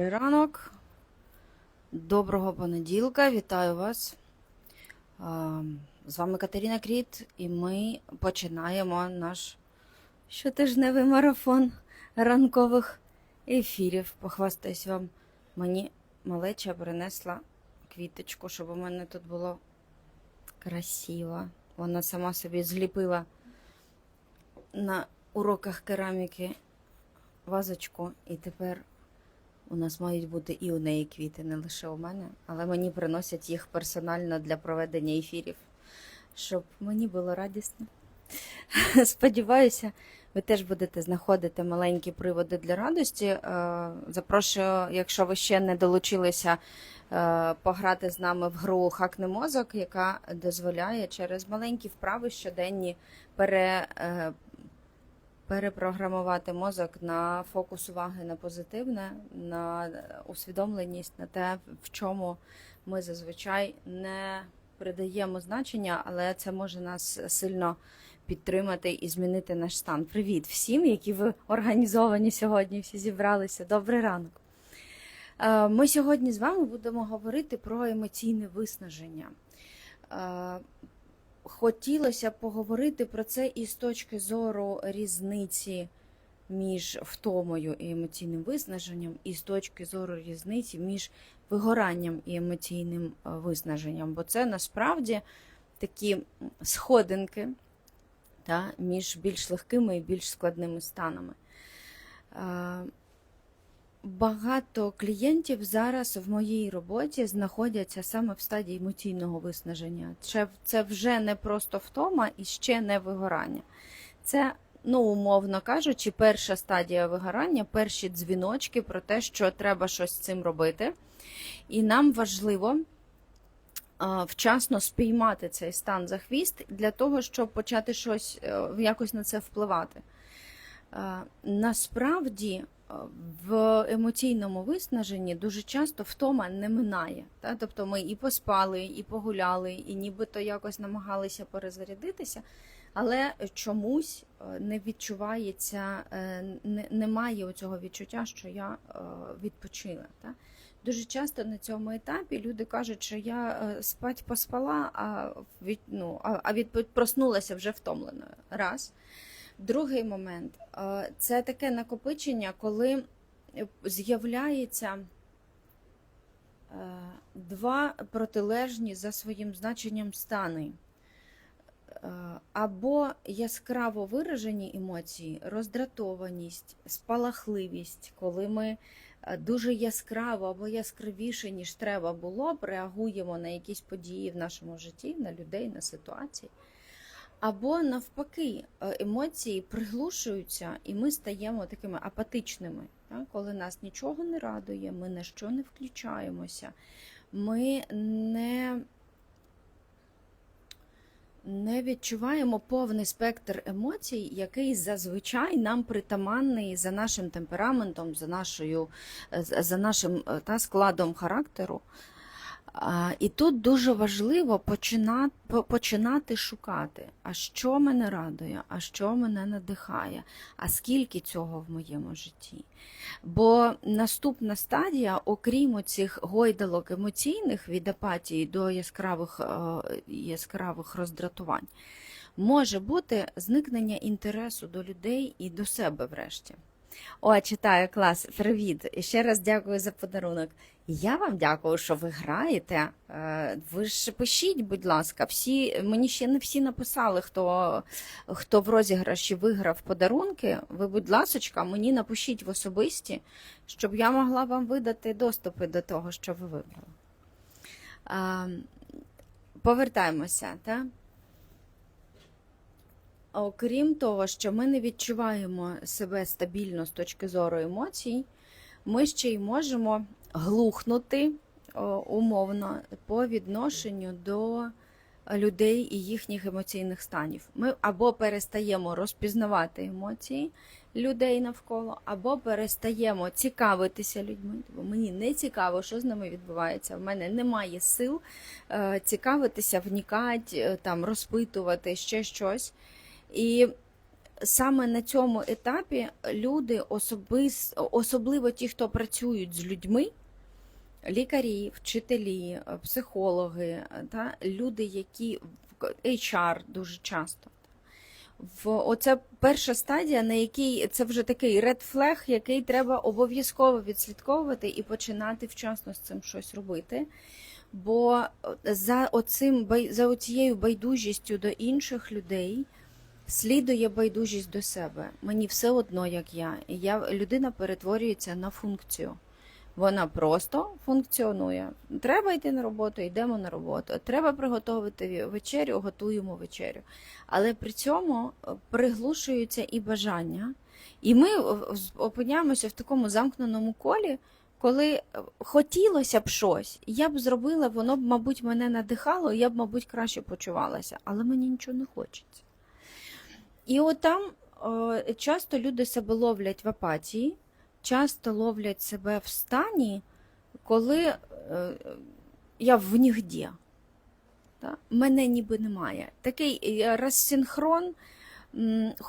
Добрий ранок. Доброго понеділка, вітаю вас. З вами Катерина Кріт, і ми починаємо наш щотижневий марафон ранкових ефірів. Похвастаюсь вам, мені малеча принесла квіточку, щоб у мене тут було красиво. Вона сама собі зліпила на уроках кераміки вазочку, і тепер у нас мають бути і у неї квіти, не лише у мене, але мені приносять їх персонально для проведення ефірів, щоб мені було радісно. Сподіваюся, ви теж будете знаходити маленькі приводи для радості. Е, Запрошую, якщо ви ще не долучилися, е, пограти з нами в гру Хакне мозок, яка дозволяє через маленькі вправи щоденні пере, е, перепрограмувати мозок на фокус уваги на позитивне, на усвідомленість, на те, в чому ми зазвичай не придаємо значення, але це може нас сильно підтримати і змінити наш стан. Привіт всім, які ви організовані сьогодні, всі зібралися. Добрий ранок. Е, Ми сьогодні з вами будемо говорити про емоційне виснаження. Е, Хотілося поговорити про це і з точки зору різниці між втомою і емоційним виснаженням, і з точки зору різниці між вигоранням і емоційним е, виснаженням. Бо це насправді такі сходинки та, між більш легкими і більш складними станами. Багато клієнтів зараз в моїй роботі знаходяться саме в стадії емоційного виснаження. Це, вже не просто втома і ще не вигорання. Це, ну, умовно кажучи, перша стадія вигорання, перші дзвіночки про те, що треба щось з цим робити. І нам важливо вчасно спіймати цей стан за хвіст для того, щоб почати щось е, якось на це впливати. Е, Насправді в емоційному виснаженні дуже часто втома не минає. Та? Тобто ми і поспали, і погуляли, і нібито якось намагалися перезарядитися, але чомусь е, не відчувається, е, не- немає цього відчуття, що я е, відпочила. Та? Дуже часто на цьому етапі люди кажуть, що я спать поспала, а від, ну, а від, проснулася вже втомленою. Раз. Другий момент це таке накопичення, коли е, з'являється е, два протилежні за своїм значенням стани. Е, Або яскраво виражені емоції, роздратованість, спалахливість, коли ми дуже яскраво або яскравіше, ніж треба було реагуємо на якісь події в нашому житті, на людей, на ситуації. Або навпаки, е, емоції приглушуються, і ми стаємо такими апатичними, так? коли нас нічого не радує, ми на що не включаємося, ми не, не відчуваємо повний спектр емоцій, який зазвичай нам притаманний за нашим темпераментом, за, нашою, е, за нашим е, та, складом характеру. І тут дуже важливо починати, починати шукати, а що мене радує, а що мене надихає, а скільки цього в моєму житті. Бо наступна стадія, окрім цих гойдалок емоційних від апатії до яскравих, е, яскравих роздратувань, може бути зникнення інтересу до людей і до себе врешті. О, читаю клас. Привіт. І ще раз дякую за подарунок. Я вам дякую, що ви граєте. Е, Ви ж пишіть, будь ласка, всі мені ще не всі написали, хто, хто в розіграші виграв подарунки. Ви, будь ласочка, мені напишіть в особисті, щоб я могла вам видати доступи до того, що ви вибрали. Повертаємося, так? Окрім того, що ми не відчуваємо себе стабільно з точки зору емоцій, ми ще й можемо глухнути умовно по відношенню до людей і їхніх емоційних станів. Ми або перестаємо розпізнавати емоції людей навколо, або перестаємо цікавитися людьми. Бо мені не цікаво, що з ними відбувається. В мене немає сил е, цікавитися, внікати, е, там розпитувати ще щось. І саме на цьому етапі люди, особис, особливо ті, хто працюють з людьми, лікарі, вчителі, е, психологи, е, та, люди, які в- HR дуже часто. В оце перша стадія, на якій це вже такий ред флег, який треба обов'язково відслідковувати і починати вчасно з цим щось робити. Бо е, за оцим за оцією байдужістю до інших людей слідує байдужість до себе. Мені все одно, як я. Я людина перетворюється на функцію. Вона просто функціонує. Треба йти на роботу, йдемо на роботу. Треба приготувати вечерю, готуємо вечерю. Але при цьому е, приглушуються і бажання. І ми е, опиняємося в такому замкненому колі, коли е, хотілося б щось, я б зробила, воно б, мабуть, мене надихало, я б, мабуть, краще почувалася, але мені нічого не хочеться. І от там е, часто люди себе ловлять в апатії, часто ловлять себе в стані, коли е, я в нігде. Та? Мене ніби немає. Такий е, розсинхрон,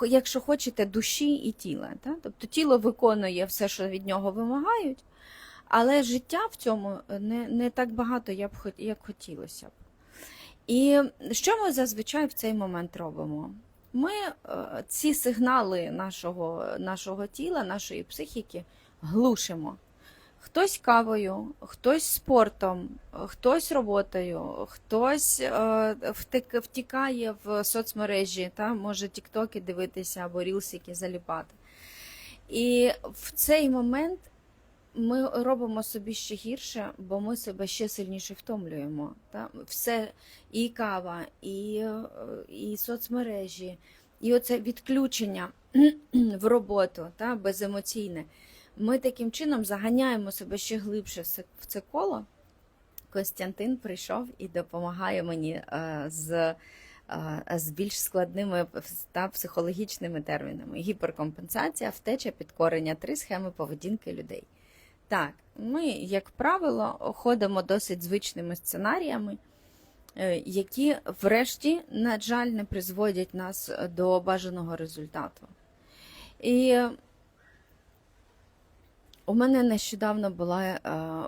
якщо хочете, душі і тіла. Та? Тобто тіло виконує все, що від нього вимагають, але життя в цьому не, не так багато, як, як хотілося б. І що ми зазвичай в цей момент робимо? Ми е, ці сигнали нашого, нашого тіла, нашої психіки глушимо. Хтось кавою, хтось спортом, хтось роботою, хтось е, втікає в соцмережі, та, може тіктоки дивитися або рілсики заліпати. І в цей момент ми робимо собі ще гірше, бо ми себе ще сильніше втомлюємо. Та? Все, і кава, і, і соцмережі, і оце відключення в роботу, та? беземоційне. Ми таким чином заганяємо себе ще глибше в це коло. Костянтин прийшов і допомагає мені е, з, е, з більш складними та психологічними термінами. Гіперкомпенсація, втеча, підкорення, три схеми поведінки людей. Так, ми, як правило, ходимо досить звичними сценаріями, е, які, врешті, на жаль, не призводять нас до бажаного результату. І у мене нещодавно була, е,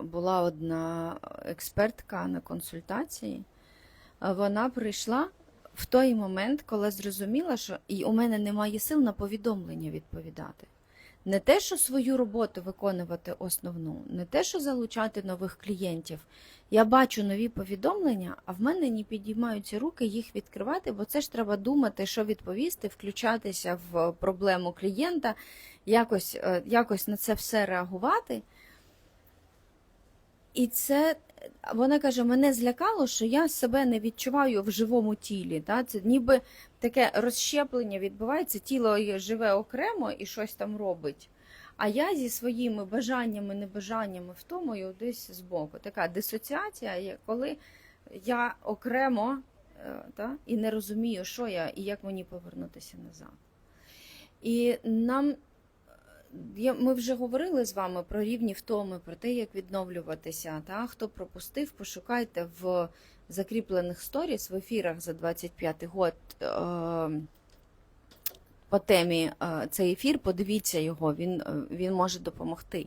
була одна експертка на консультації. Вона прийшла в той момент, коли зрозуміла, що і у мене немає сил на повідомлення відповідати. Не те, що свою роботу виконувати основну, не те, що залучати нових клієнтів. Я бачу нові повідомлення, а в мене не підіймаються руки їх відкривати, бо це ж треба думати, що відповісти, включатися в проблему клієнта, якось, е, якось на це все реагувати. І це вона каже: мене злякало, що я себе не відчуваю в живому тілі. Та? Це ніби таке розщеплення відбувається, тіло живе окремо і щось там робить. А я зі своїми бажаннями, небажаннями, втомою десь збоку. Така дисоціація, коли я окремо е, та, і не розумію, що я і як мені повернутися назад. І нам ми вже говорили з вами про рівні втоми, про те, як відновлюватися. Та? Хто пропустив, пошукайте в закріплених сторіс в ефірах за 25 год е, по темі е, цей ефір, подивіться його, він, е, він може допомогти.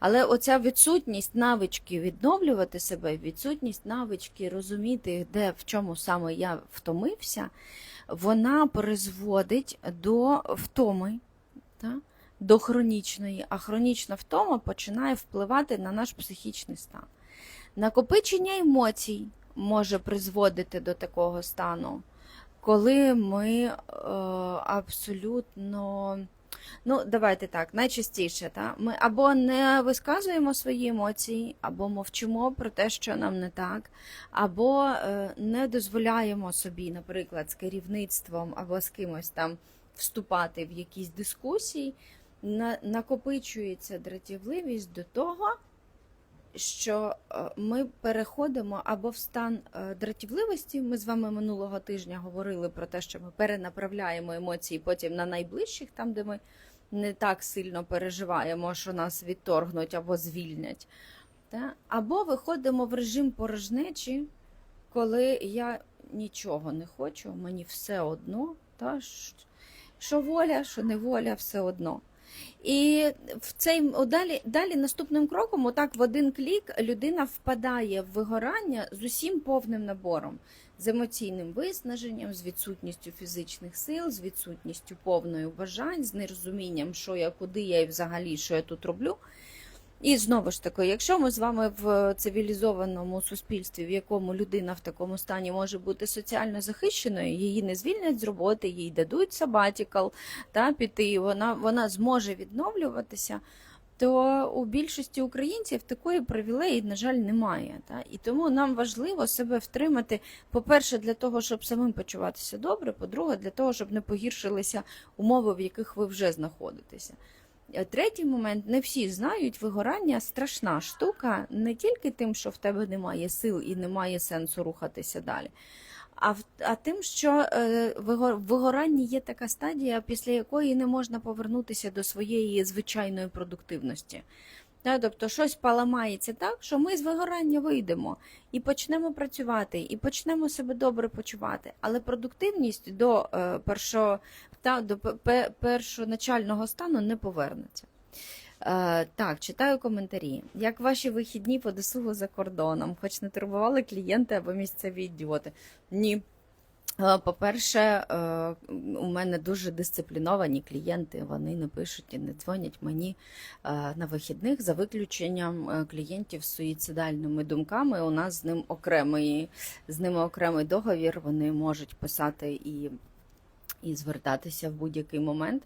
Але оця відсутність навички відновлювати себе, відсутність навички розуміти, де в чому саме я втомився, вона призводить до втоми, та? до хронічної, а хронічна втома починає впливати на наш психічний стан. Накопичення емоцій може призводити до такого стану, коли ми е, абсолютно. Ну, давайте так, найчастіше, та? ми або не висказуємо свої емоції, або мовчимо про те, що нам не так, або е, не дозволяємо собі, наприклад, з керівництвом або з кимось там вступати в якісь дискусії, на, накопичується дратівливість до того, що е, ми переходимо або в стан е, дратівливості. Ми з вами минулого тижня говорили про те, що ми перенаправляємо емоції потім на найближчих, там, де ми не так сильно переживаємо, що нас відторгнуть або звільнять. Або виходимо в режим порожнечі, коли я нічого не хочу, мені все одно. Та? що воля, що неволя, все одно. І в цей далі, далі наступним кроком, отак в один клік, людина впадає в вигорання з усім повним набором, з емоційним виснаженням, з відсутністю фізичних сил, з відсутністю повної бажань, з нерозумінням, що я, куди я і взагалі що я тут роблю. І знову ж таки, якщо ми з вами в цивілізованому суспільстві, в якому людина в такому стані може бути соціально захищеною, її не звільнять з роботи, їй дадуть сабатікал та піти, вона, вона зможе відновлюватися. То у більшості українців такої привілеї, на жаль, немає. Та? І тому нам важливо себе втримати, по-перше, для того, щоб самим почуватися добре, по-друге, для того, щоб не погіршилися умови, в яких ви вже знаходитеся. Е, Третій момент, не всі знають, вигорання страшна штука не тільки тим, що в тебе немає сил і немає сенсу рухатися далі, а, а тим, що е, в вигоранні є така стадія, після якої не можна повернутися до своєї звичайної продуктивності. Тобто щось поламається так, що ми з вигорання вийдемо і почнемо працювати, і почнемо себе добре почувати. Але продуктивність до е, та до пе- пе- першоначального стану не повернеться. Е, так, читаю коментарі. Як ваші вихідні по досугу за кордоном? Хоч не турбували клієнти або місцеві ідіоти? Ні. Е, По-перше, е, у мене дуже дисципліновані клієнти. Вони не пишуть і не дзвонять мені на вихідних за виключенням клієнтів з суїцидальними думками. У нас з ним окремий з ними окремий договір. Вони можуть писати і, і звертатися в будь-який момент.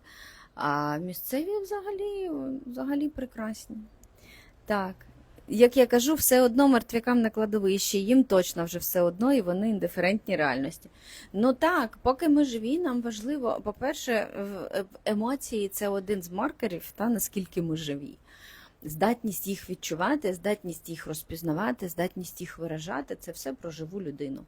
А місцеві взагалі, взагалі прекрасні. Так. Як я кажу, все одно мертвякам на кладовищі, їм точно вже все одно, і вони індиферентні реальності. Ну так, поки ми живі, нам важливо, по-перше, в- емоції це один з маркерів, та наскільки ми живі. Здатність їх відчувати, здатність їх розпізнавати, здатність їх виражати це все про живу людину.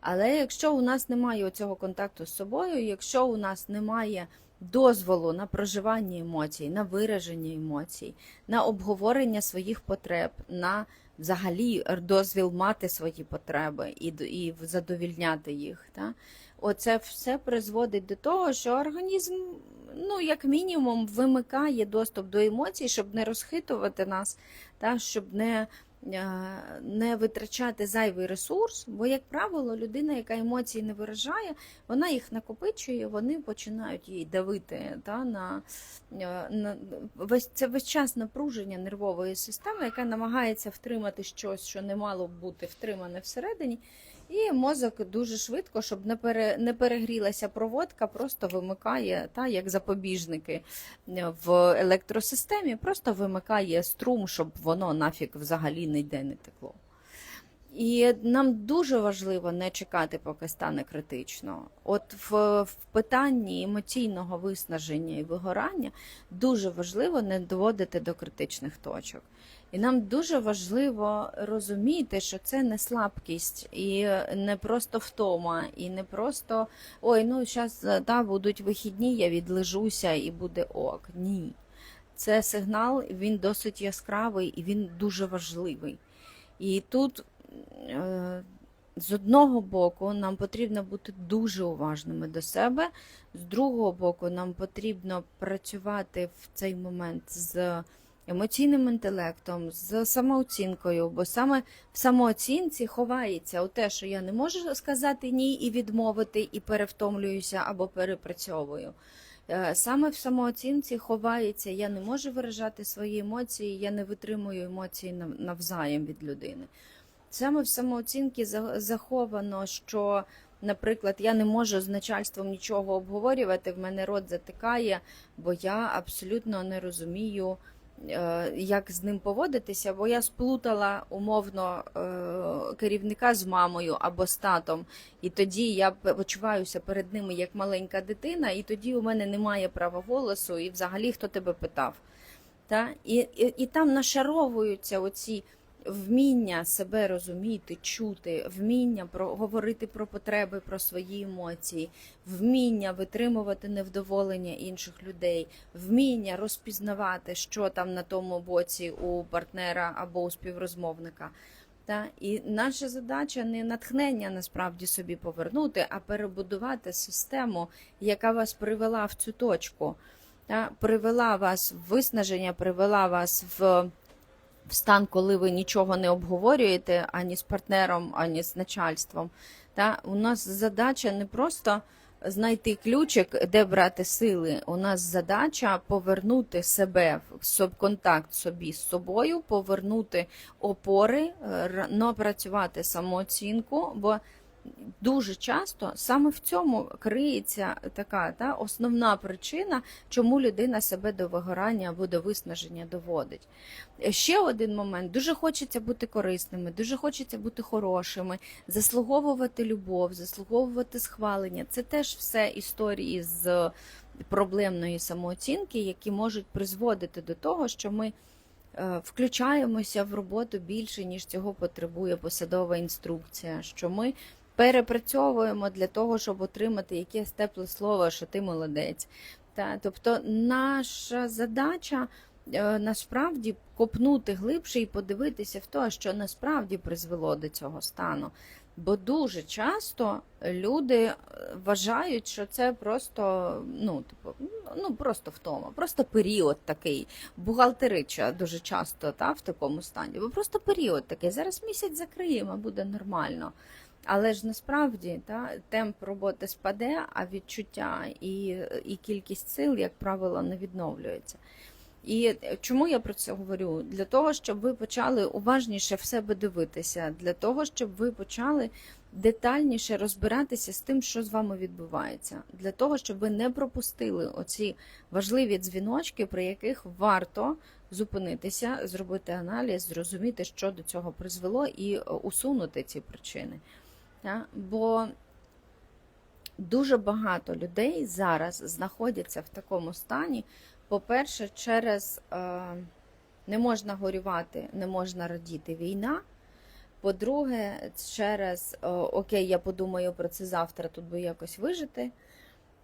Але якщо у нас немає цього контакту з собою, якщо у нас немає дозволу на проживання емоцій, на вираження емоцій, на обговорення своїх потреб, на взагалі дозвіл мати свої потреби і, і задовільняти їх. Та? Оце все призводить до того, що організм, ну, як мінімум, вимикає доступ до емоцій, щоб не розхитувати нас, та? щоб не не витрачати зайвий ресурс, бо, як правило, людина, яка емоції не виражає, вона їх накопичує, вони починають їй давити та, на, е, на весь це весь час напруження нервової системи, яка намагається втримати щось, що не мало б бути втримане всередині. І мозок дуже швидко, щоб не пере, не перегрілася проводка, просто вимикає, та, як запобіжники е, в електросистемі, просто вимикає струм, щоб воно нафіг взагалі ніде не текло. І нам дуже важливо не чекати, поки стане критично. От в, в питанні емоційного виснаження і вигорання дуже важливо не доводити до критичних точок. І нам дуже важливо розуміти, що це не слабкість, і не просто втома, і не просто ой, ну зараз да, будуть вихідні, я відлежуся і буде ок. Ні. Це сигнал, він досить яскравий і він дуже важливий. І тут з одного боку нам потрібно бути дуже уважними до себе, з другого боку, нам потрібно працювати в цей момент з емоційним інтелектом, з самооцінкою, бо саме в самооцінці ховається у те, що я не можу сказати ні і відмовити, і перевтомлююся або перепрацьовую. Е, Саме в самооцінці ховається, я не можу виражати свої емоції, я не витримую емоції нав- навзаєм від людини. Саме в самооцінці за- заховано, що, наприклад, я не можу з начальством нічого обговорювати, в мене рот затикає, бо я абсолютно не розумію, е, як з ним поводитися, бо я сплутала умовно е, керівника з мамою або з татом, і тоді я почуваюся перед ними як маленька дитина, і тоді у мене немає права голосу, і взагалі хто тебе питав. Та? І, і, і там нашаровуються оці вміння себе розуміти, чути, вміння про говорити про потреби, про свої емоції, вміння витримувати невдоволення інших людей, вміння розпізнавати, що там на тому боці у партнера або у співрозмовника. Та? І наша задача не натхнення насправді собі повернути, а перебудувати систему, яка вас привела в цю точку, та? привела вас в виснаження, привела вас в, в стан, коли ви нічого не обговорюєте ані з партнером, ані з начальством. Та? У нас задача не просто знайти ключик, де брати сили. У нас задача повернути себе в контакт собі з собою, повернути опори, напрацювати самооцінку, бо дуже часто саме в цьому криється така та, основна причина, чому людина себе до вигорання або до виснаження доводить. Ще один момент: дуже хочеться бути корисними, дуже хочеться бути хорошими, заслуговувати любов, заслуговувати схвалення. Це теж все історії з проблемної самооцінки, які можуть призводити до того, що ми е, включаємося в роботу більше, ніж цього потребує посадова інструкція, що ми перепрацьовуємо для того, щоб отримати якесь тепле слово, що ти молодець. Та, тобто наша задача е, насправді копнути глибше і подивитися в те, що насправді призвело до цього стану. Бо дуже часто люди е, вважають, що це просто ну, типу, ну просто втома, просто період такий. Бухгалтерича дуже часто та, в такому стані. Бо просто період такий. Зараз місяць закриємо, буде нормально. Але ж насправді та, темп роботи спаде, а відчуття і, і кількість сил, як правило, не відновлюється. І чому я про це говорю? Для того, щоб ви почали уважніше в себе дивитися, для того, щоб ви почали детальніше розбиратися з тим, що з вами відбувається, для того, щоб ви не пропустили оці важливі дзвіночки, при яких варто зупинитися, зробити аналіз, зрозуміти, що до цього призвело, і е, усунути ці причини. Бо дуже багато людей зараз знаходяться в такому стані. По-перше, через е, не можна горювати, не можна радіти війна. По-друге, через е, окей, я подумаю про це завтра, тут би якось вижити.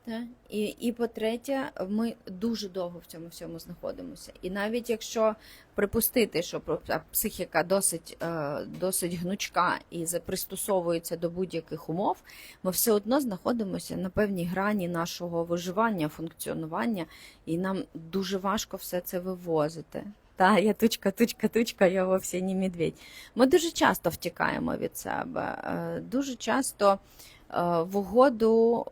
Та? І, і по-третє, ми дуже довго в цьому всьому знаходимося. І навіть якщо припустити, що психіка досить, е, досить гнучка і пристосовується до будь-яких умов, ми все одно знаходимося на певній грані нашого виживання, функціонування, і нам дуже важко все це вивозити. Та, я тучка, тучка, тучка, я вовсе не медведь. Ми дуже часто втікаємо від себе, е, дуже часто в угоду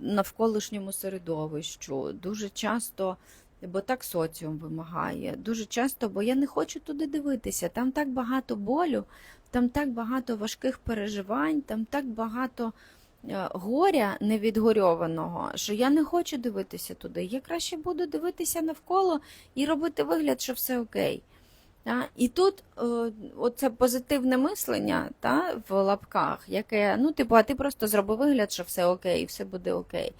навколишньому середовищу, дуже часто, бо так соціум вимагає, дуже часто, бо я не хочу туди дивитися. Там так багато болю, там так багато важких переживань, там так багато е, горя невідгорьованого, що я не хочу дивитися туди. Я краще буду дивитися навколо і робити вигляд, що все окей. Та? І тут е, оце позитивне мислення та, в лапках, яке, ну, типу, а ти просто зроби вигляд, що все окей, все буде окей.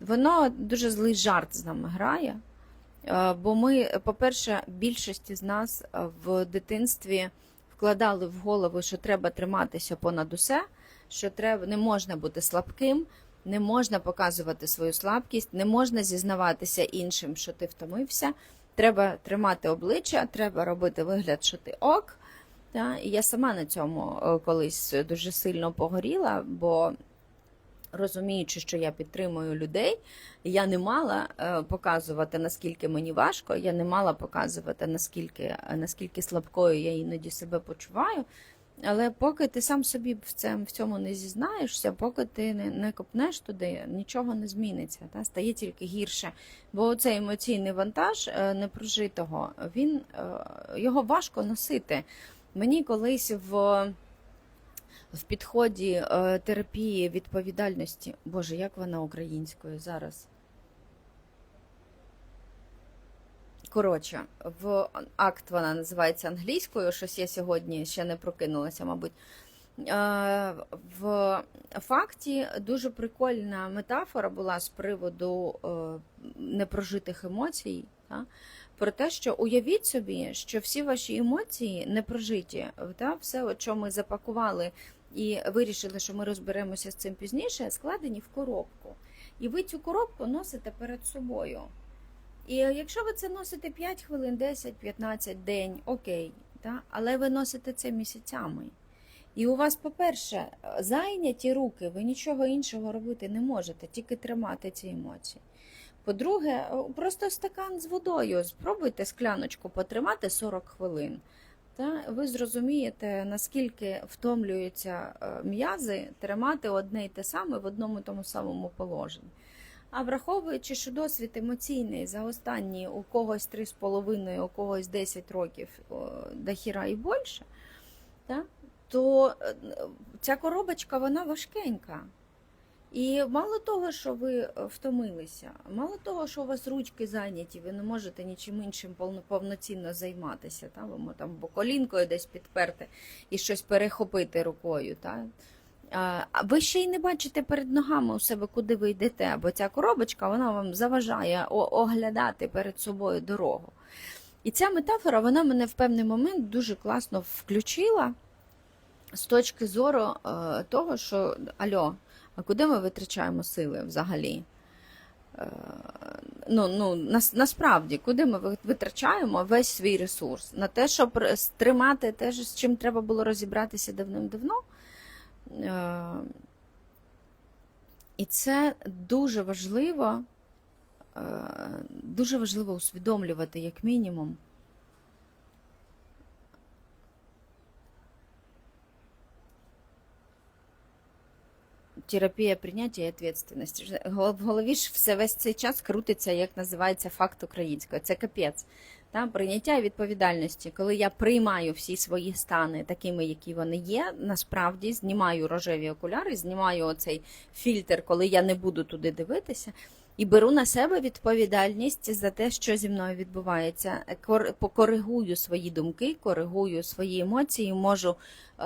Воно дуже злий жарт з нами грає. Е, Бо ми, по-перше, більшості з нас е, в дитинстві вкладали в голову, що треба триматися понад усе, що треба, не можна бути слабким, не можна показувати свою слабкість, не можна зізнаватися іншим, що ти втомився. Треба тримати обличчя, треба робити вигляд, що ти ок. Та? І я сама на цьому е, колись дуже сильно погоріла, бо розуміючи, що я підтримую людей, я не мала е, показувати, наскільки мені важко, я не мала показувати, наскільки, наскільки слабкою я іноді себе почуваю. Але поки ти сам собі в цьому, в цьому не зізнаєшся, поки ти не, не копнеш туди, нічого не зміниться, та стає тільки гірше. Бо цей емоційний вантаж е, непрожитого, він е, його важко носити. Мені колись в, в підході е, терапії відповідальності, Боже, як вона українською зараз? Коротше, в акт вона називається англійською. Щось я сьогодні ще не прокинулася, мабуть. Е, В факті дуже прикольна метафора була з приводу е, непрожитих емоцій. Та? Про те, що уявіть собі, що всі ваші емоції непрожиті, та? все, що ми запакували і вирішили, що ми розберемося з цим пізніше, складені в коробку. І ви цю коробку носите перед собою. І якщо ви це носите 5 хвилин, 10, 15 день, окей, та? але ви носите це місяцями. І у вас, по-перше, зайняті руки, ви нічого іншого робити не можете, тільки тримати ці емоції. По-друге, просто стакан з водою. Спробуйте скляночку потримати 40 хвилин. Та ви зрозумієте, наскільки втомлюються е, м'язи тримати одне й те саме в одному і тому самому положенні. А враховуючи, що досвід емоційний за останні у когось 3,5, у когось 10 років о, до хіра і більше, та, то е, ця коробочка вона важкенька. І мало того, що ви е, втомилися, мало того, що у вас ручки зайняті, ви не можете нічим іншим повноцінно займатися, та? ви там або колінкою десь підперти і щось перехопити рукою. Та? Ви ще й не бачите перед ногами у себе, куди ви йдете, бо ця коробочка вона вам заважає оглядати перед собою дорогу. І ця метафора вона мене в певний момент дуже класно включила з точки зору е, того, що альо, а куди ми витрачаємо сили взагалі? Е, ну, ну, нас, насправді, куди ми витрачаємо весь свій ресурс? На те, щоб стримати те, з чим треба було розібратися давним-давно. Е, і це дуже важливо, е, дуже важливо усвідомлювати, як мінімум. Терапія прийняття і відповідальності. В голові ж все весь цей час крутиться, як називається факт українською. Це капець. Та, прийняття відповідальності, коли я приймаю всі свої стани такими, які вони є, насправді знімаю рожеві окуляри, знімаю оцей фільтр, коли я не буду туди дивитися, і беру на себе відповідальність за те, що зі мною відбувається. Кор- Покоригую свої думки, коригую свої емоції, можу е,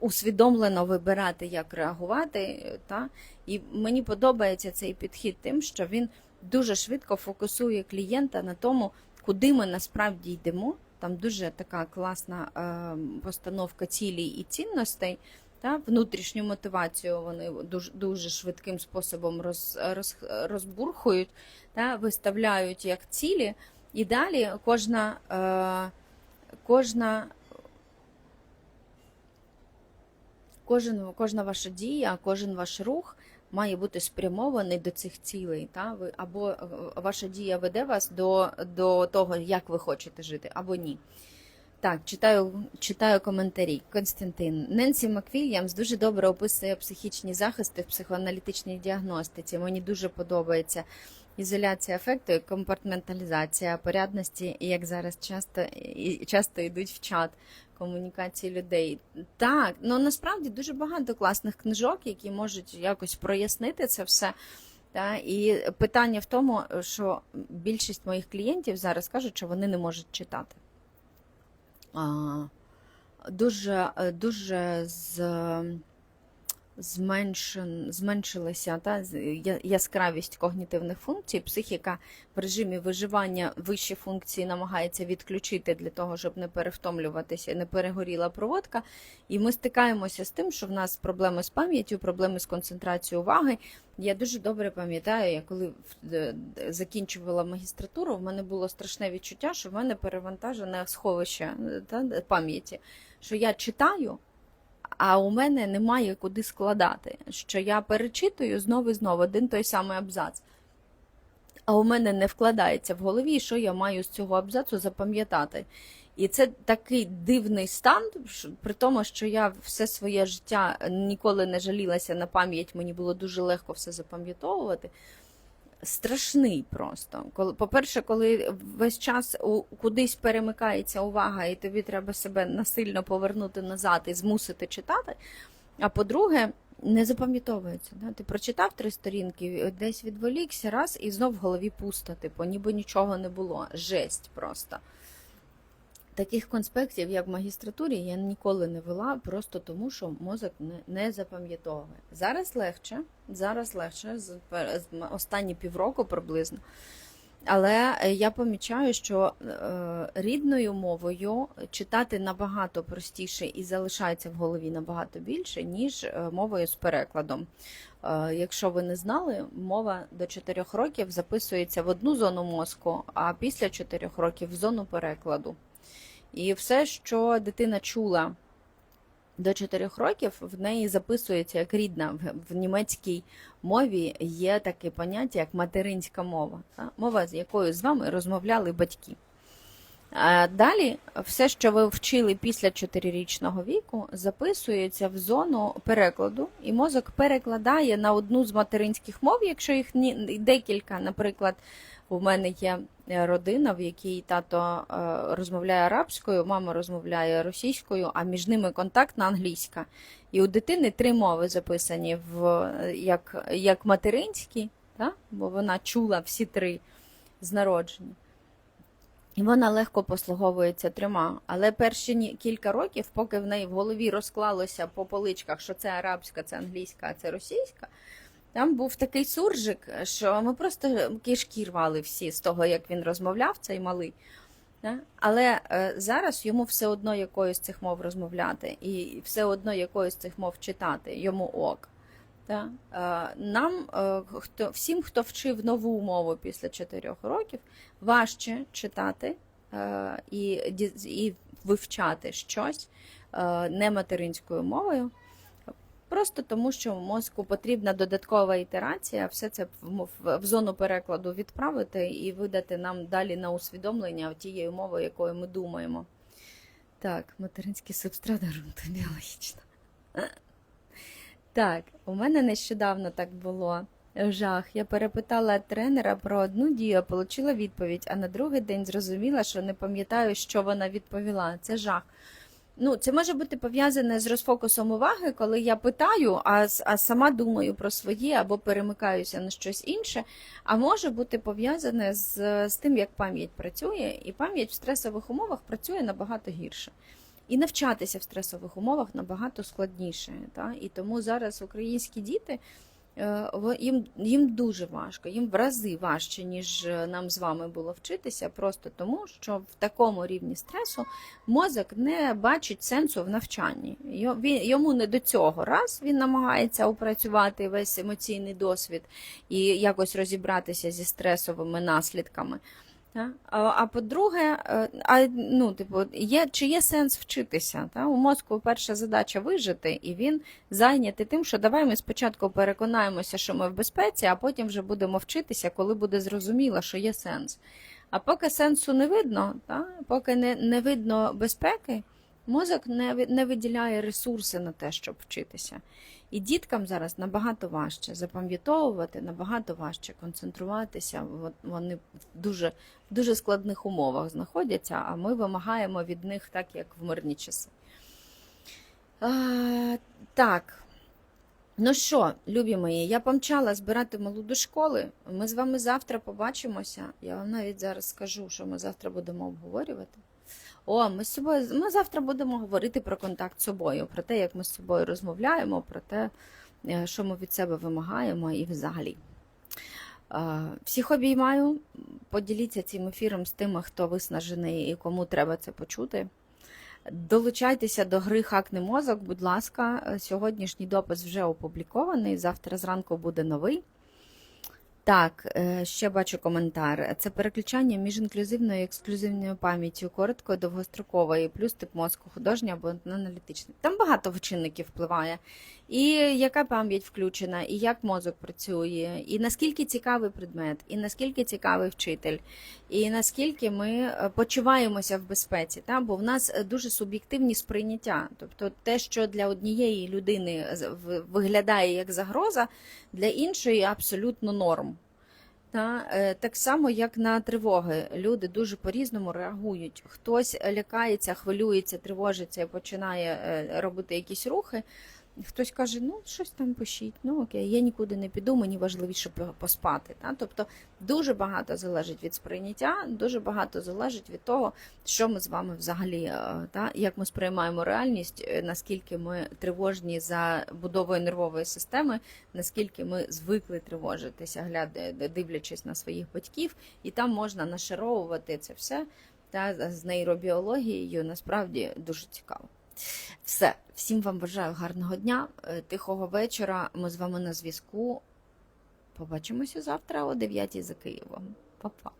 усвідомлено вибирати, як реагувати. Та? І мені подобається цей підхід тим, що він дуже швидко фокусує клієнта на тому, куди ми насправді йдемо. Там дуже така класна е, постановка цілей і цінностей. Та, внутрішню мотивацію вони дуже, дуже швидким способом роз, роз, розбурхують, та, виставляють як цілі. І далі кожна, е, кожна, кожен, кожна ваша дія, кожен ваш рух має бути спрямований до цих цілей. Та? Ви, або е, ваша дія веде вас до, до того, як ви хочете жити, або ні. Так, читаю, читаю коментарі. Константин. Ненсі Маквільямс дуже добре описує психічні захисти в психоаналітичній діагностиці. Мені дуже подобається ізоляція ефекту, і компартменталізація порядності, як зараз часто, і часто йдуть в чат комунікації людей. Так, ну насправді дуже багато класних книжок, які можуть якось прояснити це все. Та, і питання в тому, що більшість моїх клієнтів зараз кажуть, що вони не можуть читати. А, дуже, дуже з, зменшен, зменшилася та, яскравість когнітивних функцій. Психіка в режимі виживання вищі функції намагається відключити для того, щоб не перевтомлюватися, не перегоріла проводка. І ми стикаємося з тим, що в нас проблеми з пам'яттю, проблеми з концентрацією уваги. Я дуже добре пам'ятаю, я коли е, закінчувала магістратуру, в мене було страшне відчуття, що в мене перевантажене сховище е, та, пам'яті, що я читаю, а у мене немає куди складати. Що я перечитую знову і знову один той самий абзац. А у мене не вкладається в голові, що я маю з цього абзацу запам'ятати. І це такий дивний стан, при тому, що я все своє життя ніколи не жалілася на пам'ять, мені було дуже легко все запам'ятовувати. Страшний просто. По-перше, коли весь час кудись перемикається увага, і тобі треба себе насильно повернути назад і змусити читати. А по-друге, не запам'ятовується. Да? Ти прочитав три сторінки, десь відволікся раз і знов в голові пусто, типу, ніби нічого не було. Жесть просто. Таких конспектів, як в магістратурі, я ніколи не вела, просто тому, що мозок не, запам'ятовує. Зараз легше, зараз легше, з, останні півроку приблизно. Але е, я помічаю, що е, рідною мовою читати набагато простіше і залишається в голові набагато більше, ніж е, мовою з перекладом. Якщо ви не знали, мова до 4 років записується в одну зону мозку, а після 4 років в зону перекладу. І все, що дитина чула до 4 років, в неї записується як рідна в, німецькій мові є таке поняття, як материнська мова, мова, з якою з вами розмовляли батьки. Далі все, що ви вчили після 4-річного віку, записується в зону перекладу, і мозок перекладає на одну з материнських мов, якщо їх декілька. Наприклад, у мене є е, родина, в якій тато е, розмовляє арабською, мама розмовляє російською, а між ними контактна англійська. І у дитини три мови записані в е, як, як материнські, та? бо вона чула всі три з народження. І вона легко послуговується трьома. Але перші кілька років, поки в неї в голові розклалося по поличках, що це арабська, це англійська, це російська, там був такий суржик, що ми просто кишки рвали всі з того, як він розмовляв, цей малий. Але е, зараз йому все одно якою з цих мов розмовляти, і все одно якою з цих мов читати, йому ок. Да? Е, нам, е, хто, всім, хто вчив нову мову після 4 років, важче читати е, і, і вивчати щось не материнською мовою. Просто тому, що мозку потрібна додаткова ітерація, все це в, зону перекладу відправити і видати нам далі на усвідомлення тією мовою, якою ми думаємо. Так, материнський субстрат ґрунту біологічно. Так, у мене нещодавно так було. Жах. Я перепитала тренера про одну дію, отримала відповідь, а на другий день зрозуміла, що не пам'ятаю, що вона відповіла. Це жах. Ну, це може бути пов'язане з розфокусом уваги, коли я питаю, а, а сама думаю про своє або перемикаюся на щось інше. А може бути пов'язане з, з тим, як пам'ять працює, і пам'ять в стресових умовах працює набагато гірше. І навчатися в стресових умовах набагато складніше. Та? І тому зараз українські діти е, їм, їм дуже важко, їм в рази важче, ніж е, нам з вами було вчитися, просто тому, що в такому рівні стресу мозок не бачить сенсу в навчанні. Йому не до цього раз він намагається опрацювати весь емоційний досвід і якось розібратися зі стресовими наслідками. Та? А, а по-друге, е, а, ну, типу, є, чи є сенс вчитися? Та? У мозку перша задача вижити, і він зайнятий тим, що давай ми спочатку переконаємося, що ми в безпеці, а потім вже будемо вчитися, коли буде зрозуміло, що є сенс. А поки сенсу не видно, та? поки не, не видно безпеки, мозок не, не виділяє ресурси на те, щоб вчитися. І діткам зараз набагато важче запам'ятовувати, набагато важче концентруватися. Вони в дуже, дуже складних умовах знаходяться, а ми вимагаємо від них так, як в мирні часи. А, так. Ну що, любі мої, я помчала збирати малу до школи. Ми з вами завтра побачимося. Я вам навіть зараз скажу, що ми завтра будемо обговорювати. О, ми з собою ми завтра будемо говорити про контакт з собою, про те, як ми з собою розмовляємо, про те, е, що ми від себе вимагаємо і взагалі. Е, Всіх обіймаю. Поділіться цим ефіром з тими, хто виснажений і кому треба це почути. Долучайтеся до гри Хакне мозок, будь ласка. Е, Сьогоднішній допис вже опублікований. Завтра зранку буде новий. Так, е, ще бачу коментар. Це переключання між інклюзивною і ексклюзивною пам'яттю, короткою, довгостроковою, плюс тип мозку, художня або аналітичний. Там багато чинників впливає. І яка пам'ять включена, і як мозок працює, і наскільки цікавий предмет, і наскільки цікавий вчитель, і наскільки ми е, почуваємося в безпеці. Та? Бо в нас е, дуже суб'єктивні сприйняття. Тобто те, що для однієї людини виглядає як загроза, для іншої абсолютно норм. Та, е, так само, як на тривоги, люди дуже по-різному реагують. Хтось лякається, хвилюється, тривожиться і починає робити якісь рухи. Хтось каже, ну щось там пишіть, ну окей, я нікуди не піду, мені важливіше по- поспати. Та? Тобто дуже багато залежить від сприйняття, дуже багато залежить від того, що ми з вами взагалі, е, та? як ми сприймаємо реальність, е, наскільки ми тривожні за будовою нервової системи, наскільки ми звикли тривожитися, гляда- дивлячись на своїх батьків, і там можна нашаровувати це все та з нейробіологією насправді дуже цікаво. Все, всім вам бажаю гарного дня, е, тихого вечора. Ми з вами на зв'язку. Побачимося завтра о 9 за Києвом. Па-па.